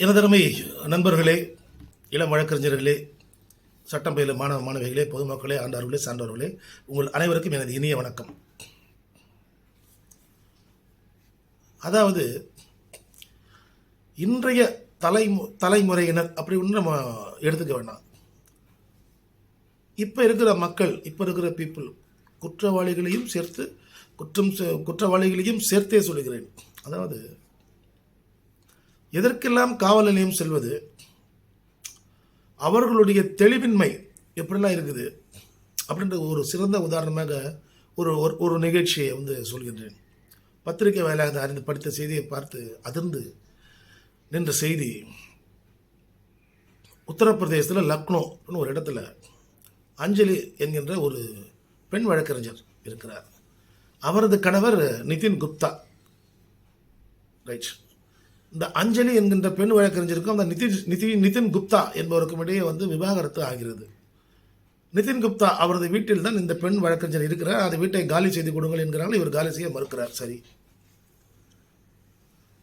எனதருமை நண்பர்களே இளம் வழக்கறிஞர்களே சட்டம் பயிலும் மாணவ மாணவிகளே பொதுமக்களே ஆண்டவர்களே சான்றவர்களே உங்கள் அனைவருக்கும் எனது இனிய வணக்கம். அதாவது இன்றைய தலைமு தலைமுறையினர் அப்படி ஒன்று நம்ம எடுத்துக்க வேண்டாம். இப்போ இருக்கிற மக்கள் இப்போ இருக்கிற பீப்புள் குற்றவாளிகளையும் சேர்த்து குற்றம் செ- குற்றவாளிகளையும் சேர்த்தே சொல்கிறேன் அதாவது எதற்கெல்லாம் காவல் நிலையம் செல்வது? அவர்களுடைய தெளிவின்மை எப்படிலாம் இருக்குது? அப்படின்ற ஒரு சிறந்த உதாரணமாக ஒரு ஒரு- ஒரு நிகழ்ச்சியை வந்து சொல்கின்றேன். பத்திரிகை வேலையாக அறிந்து படித்த செய்தியை பார்த்து அதிர்ந்து நின்ற செய்தி உத்தரப்பிரதேசத்தில் லக்னோன்னு ஒரு இடத்துல அஞ்சலி என்கின்ற ஒரு பெண் வழக்கறிஞர் இருக்கிறார். அவரது கணவர் நிதின் குப்தா. ரைட். இந்த அஞ்சலி என்கின்ற பெண் வழக்கறிஞருக்கும் அந்த நிதி நிதி நிதின் குப்தா என்பவருக்கும் இடையே வந்து விவாகரத்து ஆகிறது. நிதின் குப்தா அவரது வீட்டில் தான் இந்த பெண் வழக்கறிஞர் இருக்கிறார். அந்த வீட்டை காலி செய்து கொடுங்கள் என்கிறார்கள். இவர் காலி செய்ய மறுக்கிறார். சரி.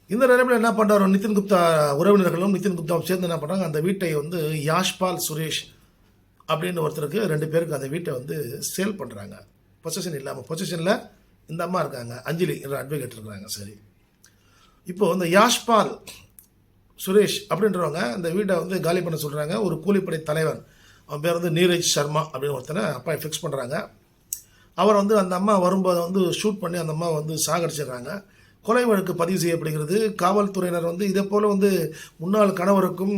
இந்த நேரத்தில் என்ன பண்ணுறாரு நிதின் குப்தா உறவினர்களும் நிதின் குப்தாவும் சேர்ந்து என்ன பண்ணுறாங்க அந்த வீட்டை வந்து யாஷ்பால் சுரேஷ் அப்படின்னு ஒருத்தருக்கு ரெண்டு பேருக்கு அந்த வீட்டை வந்து சேல் பண்ணுறாங்க பொசிஷன் இல்லாமல் பொசிஷனில் இந்த அம்மா இருக்காங்க. அஞ்சலி என்ற அட்வொகேட் இருக்கிறாங்க சரி. இப்போ இந்த யாஷ்பால் சுரேஷ் அப்படின்றவங்க அந்த வீட்டை வந்து காலி பண்ண சொல்கிறாங்க ஒரு கூலிப்படை தலைவன். அவன் பேர் வந்து நீரஜ் சர்மா அப்படின்னு ஒருத்தனை அப்பா ஃபிக்ஸ் பண்ணுறாங்க அவர் வந்து அந்த அம்மா வரும்போது வந்து ஷூட் பண்ணி அந்த அம்மா வந்து சாகடிச்சிடுறாங்க. கொலை வழக்கு பதிவு செய்யப்படுகிறது. காவல்துறையினர் வந்து இதே போல் வந்து முன்னாள் கணவருக்கும்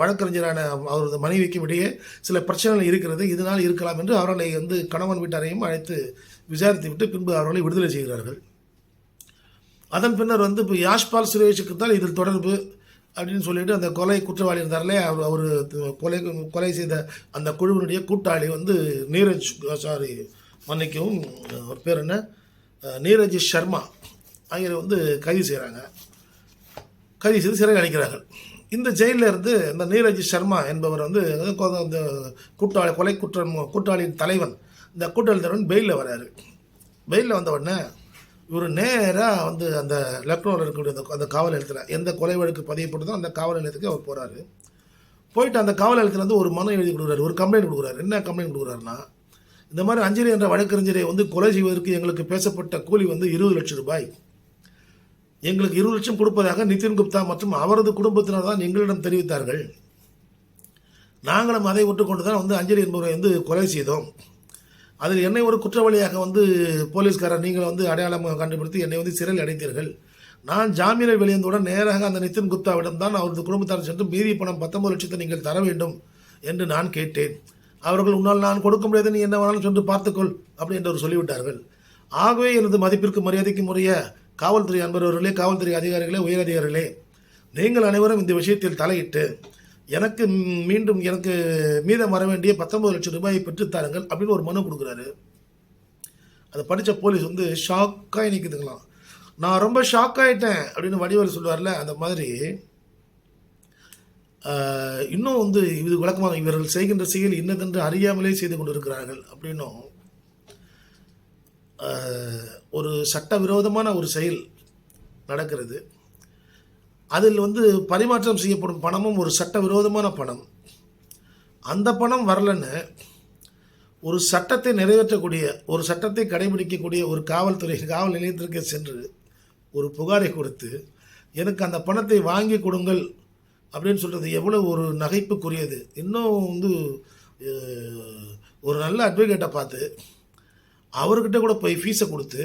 வழக்கறிஞரான அவரது மனைவிக்கும் இடையே சில பிரச்சனைகள் இருக்கிறது. இதனால் இருக்கலாம் என்று அவர்களை வந்து கணவன் வீட்டாரையும் அழைத்து விசாரித்து விட்டு பின்பு அவர்களை விடுதலை செய்கிறார்கள். அதன் பின்னர் வந்து இப்போ யாஷ்பால் சுரேஷுக்கு தான் இதில் தொடர்பு அப்படின்னு சொல்லிட்டு அந்த கொலை குற்றவாளி இருந்தார்லே அவர் அவர் கொலை கொலை செய்த அந்த குழுவினுடைய கூட்டாளி வந்து நீரஜ் சாரி மன்னிக்கவும் அவர் பேர் என்ன? நீரஜ் சர்மா ஆகியோரை வந்து கைது செய்கிறாங்க கைது செய்து சிறை அடைக்கிறார்கள். இந்த ஜெயிலில் இருந்து இந்த நீரஜ் சர்மா என்பவர் வந்து அந்த கூட்டாளி கொலை குற்றம் கூட்டாளியின் தலைவன். இந்த கூட்டாளி தலைவன் பெயிலில் வராரு. பெயிலில் வந்த உடனே இவர் நேராக வந்து அந்த லக்னோவில் இருக்கக்கூடிய அந்த அந்த காவல் நிலையத்தில் எந்த கொலை வழக்கு பதியப்பட்டதோ அந்த காவல் நிலையத்துக்கு அவர் போகிறாரு போயிட்டு அந்த காவல் நிலையத்தில் வந்து ஒரு மனு எழுதி கொடுக்குறாரு ஒரு கம்ப்ளைண்ட் கொடுக்குறாரு. என்ன கம்ப்ளைண்ட் கொடுக்குறாருன்னா இந்த மாதிரி அஞ்சலி என்ற வழக்கறிஞரை வந்து கொலை செய்வதற்கு எங்களுக்கு பேசப்பட்ட கூலி வந்து இருபது லட்சம் ரூபாய். எங்களுக்கு இருபது லட்சம் கொடுப்பதாக நிதின் குப்தா மற்றும் அவரது குடும்பத்தினர் தான் எங்களிடம் தெரிவித்தார்கள். நாங்களும் அதை ஒட்டுக்கொண்டு தான் வந்து அஞ்சலி என்பவரை வந்து கொலை செய்தோம். அதில் என்னை ஒரு குற்றவாளியாக வந்து போலீஸ்காரர் நீங்கள் வந்து அடையாளம் கண்டுபிடித்து என்னை வந்து சிறையில் அடைத்தீர்கள். நான் ஜாமீனில் வெளியேந்தவுடன் நேராக அந்த நிதின் குப்தாவிடம் தான் அவரது குடும்பத்தார் சென்று மீதி பணம் பத்தொன்பது லட்சத்தை நீங்கள் தர வேண்டும் என்று நான் கேட்டேன். அவர்கள் உன்னால் நான் கொடுக்க முடியாது நீ என்ன வேணாலும் சென்று பார்த்துக்கொள் அப்படி என்று அவர் சொல்லிவிட்டார்கள். ஆகவே எனது மதிப்பிற்கு மரியாதைக்கு முறைய காவல்துறை அன்பர்களே காவல்துறை அதிகாரிகளே உயரதிகாரிகளே நீங்கள் அனைவரும் இந்த விஷயத்தில் தலையிட்டு எனக்கு மீண்டும் எனக்கு மீதம் வர வேண்டிய பத்தொன்பது லட்சம் ரூபாயை பெற்றுத்தாருங்கள் அப்படின்னு ஒரு மனு கொடுக்குறாரு. அதை படித்த போலீஸ் வந்து ஷாக்காகி நிற்குதுங்களாம் நான் ரொம்ப ஷாக் ஆகிட்டேன் அப்படின்னு வடிவேல் சொல்லுவார்ல அந்த மாதிரி. இன்னும் வந்து இது விளக்கமாக இவர்கள் செய்கின்ற செயல் இன்னதென்று அறியாமலே செய்து கொண்டிருக்கிறார்கள் அப்படின்னும் ஒரு சட்டவிரோதமான ஒரு செயல் நடக்கிறது. அதில் வந்து பரிமாற்றம் செய்யப்படும் பணமும் ஒரு சட்டவிரோதமான பணம். அந்த பணம் வரலன்னு ஒரு சட்டத்தை நிறைவேற்றக்கூடிய ஒரு சட்டத்தை கடைபிடிக்கக்கூடிய ஒரு காவல்துறை காவல் நிலையத்திற்கு சென்று ஒரு புகாரை கொடுத்து எனக்கு அந்த பணத்தை வாங்கி கொடுங்கள் அப்படின்னு சொல்கிறது எவ்வளோ ஒரு நகைப்புக்குரியது. இன்னும் வந்து ஒரு நல்ல அட்வொகேட்டை பார்த்து அவர்கிட்ட கூட போய் ஃபீஸை கொடுத்து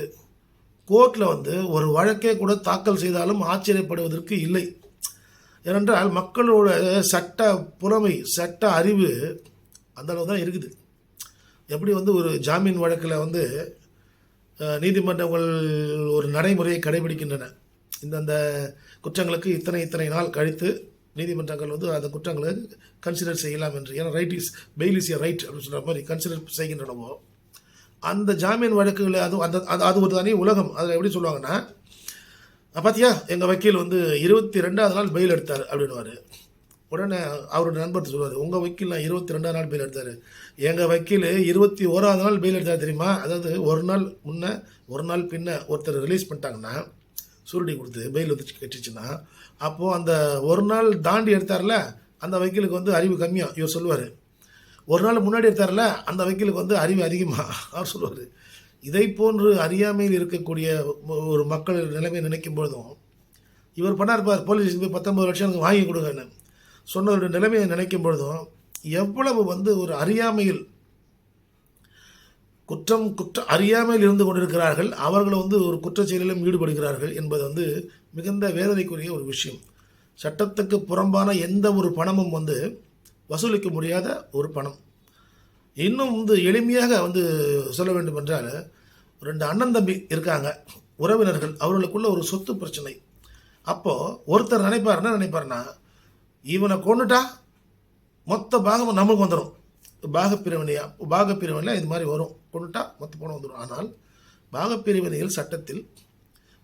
கோர்ட்டில் வந்து ஒரு வழக்கே கூட தாக்கல் செய்தாலும் ஆச்சரியப்படுவதற்கு இல்லை. ஏனென்றால் மக்களோட சட்ட புலமை சட்ட அறிவு அந்தளவு தான் இருக்குது. எப்படி வந்து ஒரு ஜாமீன் வழக்கில் வந்து நீதிமன்றங்கள் ஒரு நடைமுறையை கடைபிடிக்கின்றன. இந்தந்த குற்றங்களுக்கு இத்தனை இத்தனை நாள் கழித்து நீதிமன்றங்கள் வந்து அந்த குற்றங்களை கன்சிடர் செய்யலாம் என்று. ஏன்னா right is bail is a right அப்படின்னு சொல்கிற மாதிரி கன்சிடர் செய்கின்றனவோ அந்த ஜாமீன் வழக்குகளை அது அந்த அது அது ஒரு தனி உலகம். அதில் எப்படி சொல்லுவாங்கன்னா பார்த்தியா எங்கள் வக்கீல் வந்து இருபத்தி ரெண்டாவது நாள் பெயில் எடுத்தார் அப்படின்னுவார். உடனே அவரோட நண்பர் சொல்லுவார் உங்கள் வக்கீல் நான் இருபத்தி ரெண்டாவது நாள் பெயில் எடுத்தார். எங்கள் வக்கீல் இருபத்தி ஓராவது நாள் பெயில் எடுத்தார் தெரியுமா? அதாவது ஒரு நாள் முன்னே ஒரு நாள் பின்ன ஒருத்தர் ரிலீஸ் பண்ணிட்டாங்கன்னா சுருடி கொடுத்து பெயில் வந்து கட்டிச்சுன்னா அப்போது அந்த ஒரு நாள் தாண்டி எடுத்தார்ல அந்த வக்கீலுக்கு வந்து அறிவு கம்மியாக இவர் சொல்லுவார். ஒரு நாள் முன்னாடி எடுத்தார்ல அந்த வக்கீலுக்கு வந்து அறிவு அதிகமாக அவர் சொல்லுவார் இதை போன்று அறியாமையில் இருக்கக்கூடிய ஒரு மக்கள் நிலைமை நினைக்கும் பொழுதும் இவர் பண்ணார் பார் போலீஸுக்கு போய் பத்தொம்பது லட்சம் எனக்கு வாங்கி கொடுங்கன்னு சொன்னவருடைய நிலைமையை நினைக்கும் பொழுதும் எவ்வளவு வந்து ஒரு அறியாமையில் குற்றம் குற்ற அறியாமையில் இருந்து கொண்டிருக்கிறார்கள் அவர்களை வந்து ஒரு குற்றச் செயலிலும் ஈடுபடுகிறார்கள் என்பது வந்து மிகுந்த வேதனைக்குரிய ஒரு விஷயம். சட்டத்துக்கு புறம்பான எந்த ஒரு பணமும் வந்து வசூலிக்க முடியாத ஒரு பணம். இன்னும் வந்து எளிமையாக வந்து சொல்ல வேண்டும் என்றால் ரெண்டு அண்ணன் தம்பி இருக்காங்க. உறவினர்கள் அவர்களுக்குள்ள ஒரு சொத்து பிரச்சனை. அப்போது ஒருத்தர் நினைப்பார் என்ன நினைப்பார்னா இவனை கொண்டுட்டா மொத்த பாகமும் நமக்கு வந்துடும் பாகப்பிரிவினையா பாகப்பிரிவினை இது மாதிரி வரும். கொண்டுட்டா மொத்த பணம் வந்துடும் ஆனால் பாகப்பிரிவினையில் சட்டத்தில்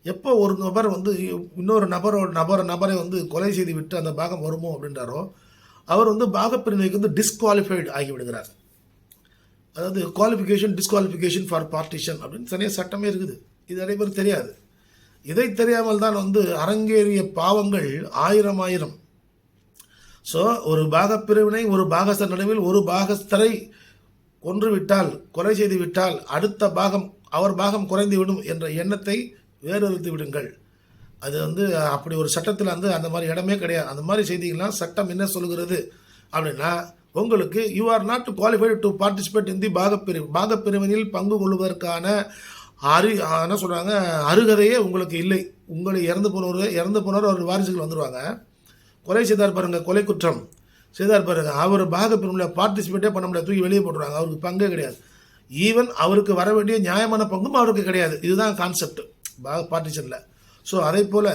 எப்போ ஒரு நபர் வந்து இன்னொரு நபரோட நபர் நபரை வந்து கொலை செய்து விட்டு அந்த பாகம் வருமோ அப்படின்றாரோ அவர் வந்து பாகப்பிரிவினைக்கு வந்து டிஸ்குவாலிஃபைடு ஆகிவிடுகிறார். அதாவது குவாலிஃபிகேஷன் டிஸ்குவாலிஃபிகேஷன் ஃபார் பார்ட்டிஷன் அப்படின்னு தனியாக சட்டமே இருக்குது. இது நிறைய தெரியாது. இதை தெரியாமல் தான் வந்து அரங்கேறிய பாவங்கள் ஆயிரம் ஆயிரம். ஸோ ஒரு பாகப்பிரிவினை ஒரு பாகஸ்தர் நடுவில் ஒரு பாகஸ்தரை கொன்றுவிட்டால் கொலை செய்து விட்டால் அடுத்த பாகம் அவர் பாகம் குறைந்து விடும் என்ற எண்ணத்தை வேறறுத்து விடுங்கள். அது வந்து அப்படி ஒரு சட்டத்தில் வந்து அந்த மாதிரி இடமே கிடையாது. அந்த மாதிரி செய்திகள்லாம் சட்டம் என்ன சொல்கிறது அப்படின்னா உங்களுக்கு you are not qualified to participate in the பாகப்பிரி பாகப்பிரிவினில் பங்கு கொள்வதற்கான அறி என்ன சொல்கிறாங்க அருகதையே உங்களுக்கு இல்லை. உங்களை இறந்து போனவர் இறந்து போனவர் அவர் வாரிசுகள் வந்துடுவாங்க கொலை செய்தார் பாருங்க கொலை குற்றம். செய்தார் பாருங்க அவர் பாகப்பிரிவில் பார்ட்டிசிபேட்டே பண்ண முடியாது தூக்கி வெளியே போட்டுருவாங்க அவருக்கு பங்கே கிடையாது. ஈவன் அவருக்கு வர வேண்டிய நியாயமான பங்கும் அவருக்கு கிடையாது. இதுதான் கான்செப்ட் பாக பார்ட்டிஷனில் ஸோ அதே போல்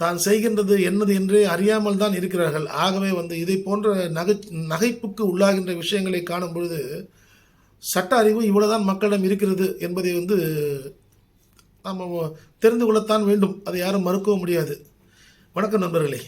தான் செய்கின்றது என்னது என்றே அறியாமல் தான் இருக்கிறார்கள். ஆகவே வந்து இதை போன்ற நகை நகைப்புக்கு உள்ளாகின்ற விஷயங்களை காணும் பொழுது சட்ட அறிவு இவ்வளோதான் மக்களிடம் இருக்கிறது என்பதை வந்து நம்ம தெரிந்து கொள்ளத்தான் வேண்டும். அதை யாரும் மறுக்கவும் முடியாது. வணக்கம் நண்பர்களே.